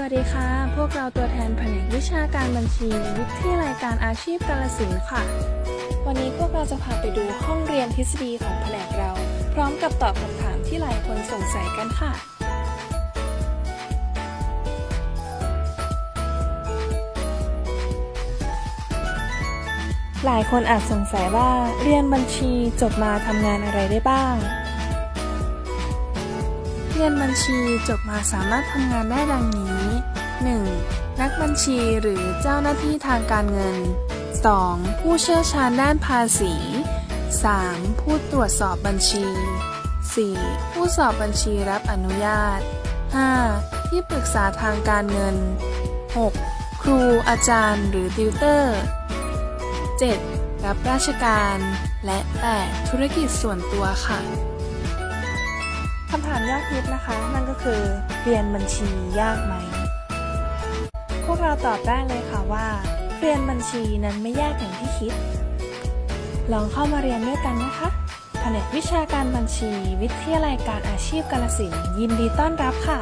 สวัสดีค่ะ พวกเราตัวแทนแผนกวิชาการบัญชีวิทยาลัยการอาชีพกาลสินค่ะ วันนี้พวกเราจะพาไปดูห้องเรียนทฤษฎีของแผนกเรา พร้อมกับตอบคำถามที่หลายคนสงสัยกันค่ะ หลายคนอาจสงสัยว่าเรียนบัญชีจบมาทำงานอะไรได้บ้าง เรียนบัญชีจบมาสามารถทำงานได้ดังนี้ 1. นักบัญชีหรือเจ้าหน้าที่ทางการเงิน 2. ผู้เชี่ยวชาญด้านภาษี 3. ผู้ตรวจสอบบัญชี 4. ผู้สอบบัญชีรับอนุญาต 5. ที่ปรึกษาทางการเงิน 6. ครูอาจารย์หรือติวเตอร์ 7. รับราชการ และ 8. ธุรกิจส่วนตัวค่ะ คำถามยอดฮิตนะคะ นั่นก็คือเรียนบัญชียากไหม พวกเราตอบได้เลยค่ะว่า เรียนบัญชีนั้นไม่ยากอย่างที่คิด ลองเข้ามาเรียนด้วยกันนะคะแผนกวิชาการบัญชี วิทยาลัยการอาชีพกาลสินยินดีต้อนรับค่ะ